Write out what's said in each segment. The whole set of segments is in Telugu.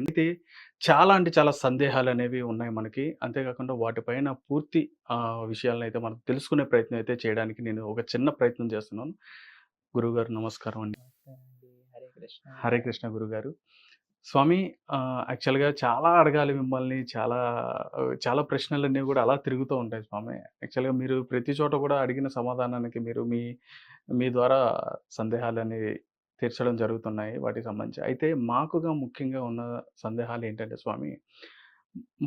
అయితే చాలా అంటే చాలా సందేహాలనేవి ఉన్నాయి మనకి. అంతేకాకుండా వాటిపైన పూర్తి ఆహ్, విషయాలనైతే మనం తెలుసుకునే ప్రయత్నం అయితే చేయడానికి నేను ఒక చిన్న ప్రయత్నం చేస్తున్నాను. గురువుగారు నమస్కారం అండి. హరే కృష్ణ. హరే కృష్ణ గురుగారు. స్వామి యాక్చువల్‌గా చాలా అడగాలి మిమ్మల్ని. చాలా చాలా ప్రశ్నలన్నీ గూడా అలా తిరుగుతూ ఉంటాయి స్వామి. యాక్చువల్‌గా మీరు ప్రతి చోట కూడా అడిగిన సమాధానానికి మీరు మీ మీ ద్వారా సందేహాలనేవి తీర్చడం జరుగుతున్నాయి వాటికి సంబంధించి. అయితే మాకుగా ముఖ్యంగా ఉన్న సందేహాలు ఏంటంటే స్వామి,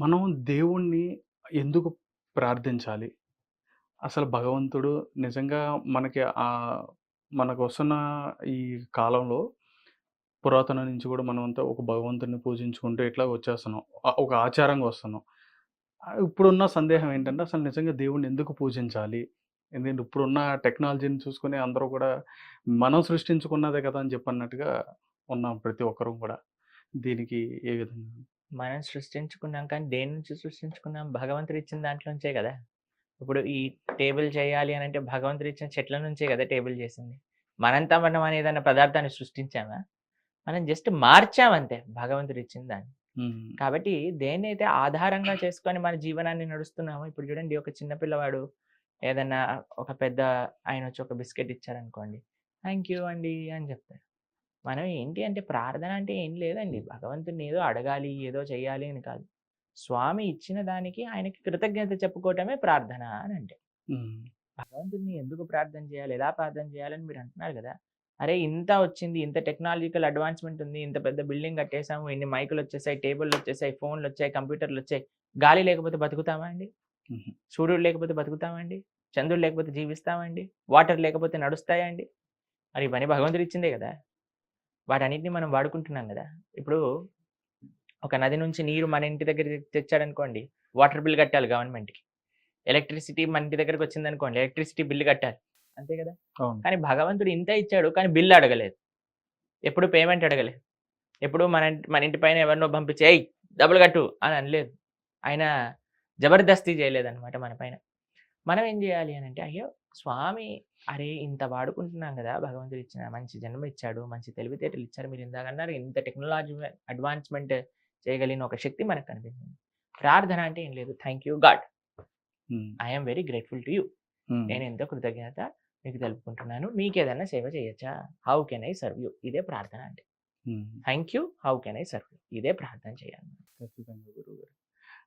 మనం దేవుణ్ణి ఎందుకు ప్రార్థించాలి? అసలు భగవంతుడు నిజంగా మనకి మనకు వస్తున్న ఈ కాలంలో పురాతన నుంచి కూడా మనమంతా ఒక భగవంతుడిని పూజించుకుంటూ ఇట్లా వచ్చేస్తున్నాం. ఒక ఆచారంగా వస్తున్నాం. ఇప్పుడున్న సందేహం ఏంటంటే అసలు నిజంగా దేవుణ్ణి ఎందుకు పూజించాలి? ఎందుకంటే ఇప్పుడున్న టెక్నాలజీని చూసుకొని అందరూ కూడా మనం సృష్టించుకున్నదే కదా! అని చెప్పన్నట్టుగా ఉన్నాం ప్రతి ఒక్కరం కూడా. దీనికి ఏ విధంగా? మనం సృష్టించుకున్నాం కానీ దేని నుంచి సృష్టించుకున్నాం? భగవంతుడు ఇచ్చిన దాంట్లో నుంచే గదా! ఇప్పుడు ఈ టేబుల్ చేయాలి అనంటే భగవంతుడు ఇచ్చిన చెట్ల నుంచే గదా టేబుల్ చేసింది. మనంతా మనం అని ఏదైనా పదార్థాన్ని సృష్టించామా? మనం జస్ట్ మార్చామంతే భగవంతుడు ఇచ్చిన దాన్ని. కాబట్టి దేన్నైతే ఆధారంగా చేసుకొని మన జీవనాన్ని నడుస్తున్నామో ఇప్పుడు చూడండి ఒక చిన్న పిల్లవాడు ఏదన్నా ఒక పెద్ద ఆయనొచ్చి ఒక బిస్కెట్ ఇచ్చారనుకోండి. థాంక్ యూ అండి అని చెప్తారు. మనం ఏంటి అంటే ప్రార్థన అంటే ఏం లేదండి. భగవంతుడిని ఏదో అడగాలి, ఏదో చేయాలి అని కాదు. స్వామి ఇచ్చిన దానికి ఆయనకి కృతజ్ఞత చెప్పుకోవటమే ప్రార్థన అని అంటే. హ్మ్. భగవంతుడిని ఎందుకు ప్రార్థన చేయాలి? ఎలా ప్రార్థన చేయాలని మీరు అంటున్నారు గదా! అరే ఇంత వచ్చింది. ఇంత టెక్నాలజికల్ అడ్వాన్స్‌మెంట్ ఉంది. ఇంత పెద్ద బిల్డింగ్ కట్టేసాము. ఇన్ని మైకులొచ్చేసాయి, టేబుళ్ళొచ్చేసాయి, ఫోన్‌లొచ్చాయి, కంప్యూటర్‌లొచ్చాయి. గాలి లేకపోతే బతుకుతామా అండి? సూర్యుడు లేకపోతే బతుకుతామా అండి? చంద్రుడు లేకపోతే జీవిస్తామా అండి? వాటర్ లేకపోతే నడుస్తాయా అండి? మరి ఇవన్నీ భగవంతుడు ఇచ్చిందే గదా! వాటన్నిటిని మనం వాడుకుంటున్నాం గదా! ఇప్పుడు ఒక నది నుంచి నీరు మన ఇంటి దగ్గరికి తెచ్చాడనుకోండి. వాటర్ బిల్ కట్టాలి గవర్నమెంట్‌కి. ఎలక్ట్రిసిటీ మన ఇంటి దగ్గరికి వచ్చిందనుకోండి. ఎలక్ట్రిసిటీ బిల్ కట్టాలి. అంతే! అవును. కానీ భగవంతుడు ఇంతే ఇచ్చాడు. కానీ బిల్ అడగలేదు. ఎప్పుడు పేమెంట్ అడగలేదు. ఎప్పుడు మన మన ఇంటి పైన ఎవరినో పంపించి "ఏయ్! డబ్బులు కట్టు" అని అనలేదు. ఆయన జబర్దస్తీ చేయలేదన్నమాట మన పైన. మనం ఏం చేయాలి అనంటే అయ్యో! స్వామి అరే! ఇంత వాడుకుంటున్నాం గదా! భగవంతుడు ఇచ్చిన మంచి జన్మ ఇచ్చాడు. మంచి తెలివితేటలు ఇచ్చారు. మీరు ఇందాక అన్నారు ఇంత టెక్నాలజీ అడ్వాన్స్‌మెంట్ చేయగలిగిన ఒక శక్తి మనకు కనిపించింది. ప్రార్థన అంటే ఏం లేదు. Thank you God. Hmm. I am very grateful to you. నేను ఎంతో కృతజ్ఞత మీకు తెలుపుకుంటున్నాను. మీకేదన్నా సేవ చేయొచ్చా? How can I serve you? ఇదే ప్రార్థన అంటే. Thank you. How can I serve you? ఇదే ప్రార్థన చేయాలి.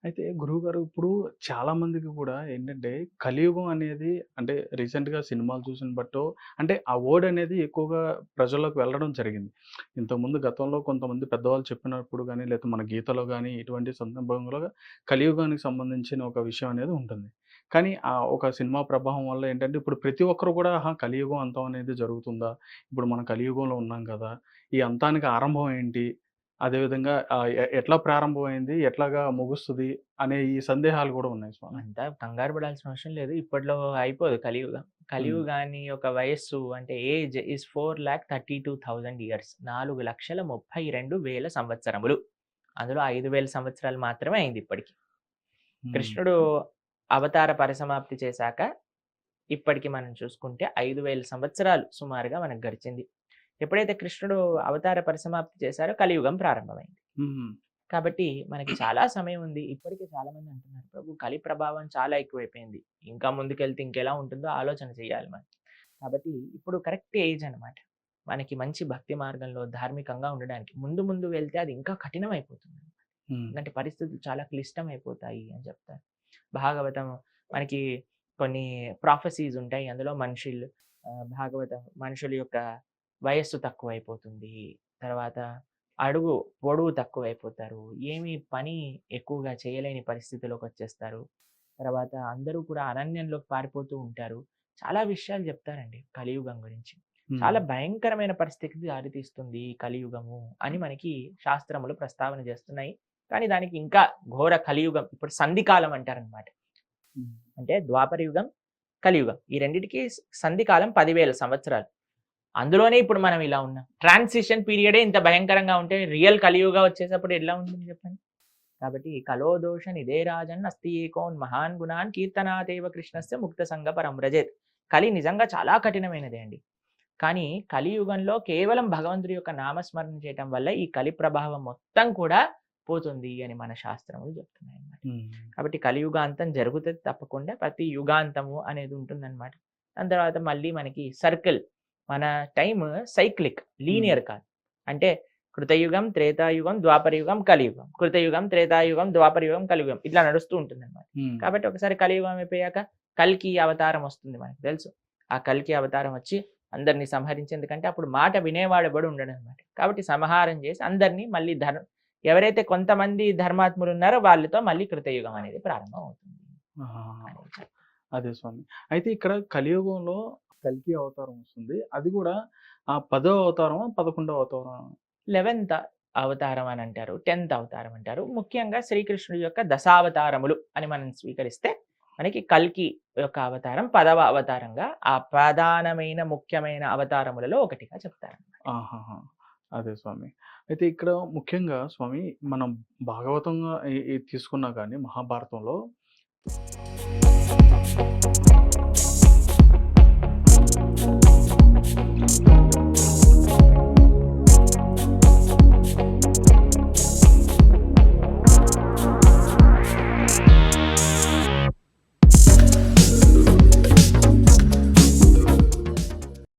అయితే గురువుగారు. అయితే గురువుగారు ఇప్పుడు చాలా మందికి కూడా ఏంటంటే కలియుగం అనేది అంటే రీసెంట్‌గా సినిమాలు చూసిన బట్టో అంటే ఆ వర్డ్ అనేది ఎక్కువగా ప్రజల్లోకి వెళ్ళడం జరిగింది. ఇంతకుముందు గతంలో కొంతమంది పెద్దవాళ్ళు చెప్పినప్పుడు కానీ లేకపోతే మన గీతలో కానీ ఇటువంటి సందర్భంలో కలియుగానికి సంబంధించిన ఒక విషయం అనేది ఉంటుంది. కానీ ఆ ఒక సినిమా ప్రభావం వల్ల ఏంటంటే ఇప్పుడు ప్రతి ఒక్కరు కూడా ఆహా! కలియుగం అంతం అనేది జరుగుతుందా? ఇప్పుడు మనం కలియుగంలో ఉన్నాం కదా! ఈ అంతానికి ఆరంభం ఏంటి? అదేవిధంగా ఎట్లా ప్రారంభమైంది? ఎట్లాగా ముగుస్తది? అనే ఈ సందేహాలు కూడా ఉన్నాయి స్వామి. అంతా కంగారు పడాల్సిన అవసరం లేదు. ఇప్పట్లో అయిపోదు కలియుగం. కలియుగాని యొక్క వయస్సు అంటే ఏజ్ ఈస్ 4,32,000 ఇయర్స్. 4,32,000 సంవత్సరములు. అందులో 5,000 సంవత్సరాలు మాత్రమే అయింది ఇప్పటికి. కృష్ణుడు అవతార పరిసమాప్తి చేశాక ఇప్పటికి మనం చూసుకుంటే 5,000 సంవత్సరాలు సుమారుగా మనకు గడిచింది. ఎప్పుడైతే కృష్ణుడు అవతార పరిసమాప్తి చేశారో కలియుగం ప్రారంభమైంది. కాబట్టి మనకి చాలా సమయం ఉంది. ఇప్పటికే చాలామంది అంటున్నారు ప్రభు కలి ప్రభావం చాలా ఎక్కువైపోయింది. ఇంకా ముందుకెళ్తే ఇంకెలా ఉంటుందో ఆలోచన చేయాలి మనం. కాబట్టి ఇప్పుడు కరెక్ట్ ఏజ్ అన్నమాట. మనకి మంచి భక్తి మార్గంలో ధార్మికంగా ఉండడానికి. ముందు ముందు వెళ్తే అది ఇంకా కఠినమైపోతుంది. హ్మ్. ఎందుకంటే పరిస్థితులు చాలా క్లిష్టమైపోతాయి అని చెప్తారు. భాగవతం మనకి కొన్ని ప్రాఫెసీస్ ఉంటాయి. అందులో మనుషులు భాగవతం మనుషుల యొక్క వయస్సు తక్కువైపోతుంది. తర్వాత అడుగు పొడవు తక్కువైపోతారు. ఏమి పని ఎక్కువగా చేయలేని పరిస్థితిలోకొచ్చేస్తారు. తర్వాత అందరూ కూడా అరణ్యంలోకి పారిపోతూ ఉంటారు. చాలా విషయాలు చెప్తారండి కలియుగం గురించి. చాలా. భయంకరమైన పరిస్థితికి దారితీస్తుంది కలియుగము అని మనకి శాస్త్రములు ప్రస్తావన చేస్తున్నాయి. కానీ దానికి ఇంకా ఘోర కలియుగం ఇప్పుడు సంధికాలం అంటారనమాట. అంటే ద్వాపర యుగం, కలియుగం. ఈ రెండిటికి సంధికాలం 10,000 సంవత్సరాలు. అందులోనే ఇప్పుడు మనం ఇలా ఉన్నాం. ట్రాన్సిషన్ పీరియడే ఇంత భయంకరంగా ఉంటే రియల్ కలియుగ వచ్చేటప్పుడు ఎట్లా ఉంటుంది చెప్పండి? కాబట్టి కలో దోష నిదే రాజన్ అస్తి ఏకోన్ మహాన్ గుణాన్ కీర్తనాదేవ కృష్ణస్య ముక్త సంగ పరం వ్రజేత్. కలి నిజంగా చాలా కఠినమైనదే అండి. కానీ కలియుగంలో కేవలం భగవంతుడి యొక్క నామస్మరణ చేయటం వల్ల ఈ కలి ప్రభావం మొత్తం కూడా పోతుంది అని మన శాస్త్రములు చెప్తున్నాయి అన్నమాట. కాబట్టి కలియుగాంతం జరుగుతుంది తప్పకుండా ప్రతి యుగాంతము అనేది ఉంటుందన్నమాట దాని తర్వాత మళ్ళీ మనకి సర్కిల్ మన టైం సైక్లిక్ లీనియర్ కాదు. అంటే కృతయుగం త్రేతాయుగం ద్వాపరయుగం కలియుగం. కృతయుగం త్రేతాయుగం ద్వాపరయుగం కలియుగం ఇట్లా నడుస్తూ ఉంటుంది అనమాట. కాబట్టి ఒకసారి కలియుగం అయిపోయాక కల్కి అవతారం వస్తుంది మనకు తెలుసు. ఆ కల్కి అవతారం వచ్చి అందరినీ సంహరించేందుకంటే అప్పుడు మాట వినేవాడు ఎవడు ఉండడం అనమాట కాబట్టి సంహారం చేసి అందరినీ మళ్ళీ ధర్మ ఎవరైతే కొంతమంది ధర్మాత్ములు ఉన్నారో వాళ్ళతో మళ్ళీ కృతయుగం అనేది ప్రారంభం అవుతుంది. అదే స్వామి. అయితే ఇక్కడ కలియుగంలో కల్కి అవతారం వస్తుంది. అది కూడా ఆ పదో అవతారం పదకొండవ అవతారం లెవెన్త్ అవతారం అని అంటారు. టెన్త్ అవతారం అంటారు. ముఖ్యంగా శ్రీకృష్ణుడి యొక్క దశావతారములు అని మనం స్వీకరిస్తే మనకి కల్కి యొక్క అవతారం పదవ అవతారంగా ఆ ప్రధానమైన ముఖ్యమైన అవతారములలో ఒకటిగా చెప్తారు. అదే స్వామి. అయితే ఇక్కడ ముఖ్యంగా స్వామి మనం భాగవతంగా తీసుకున్నా కానీ మహాభారతంలో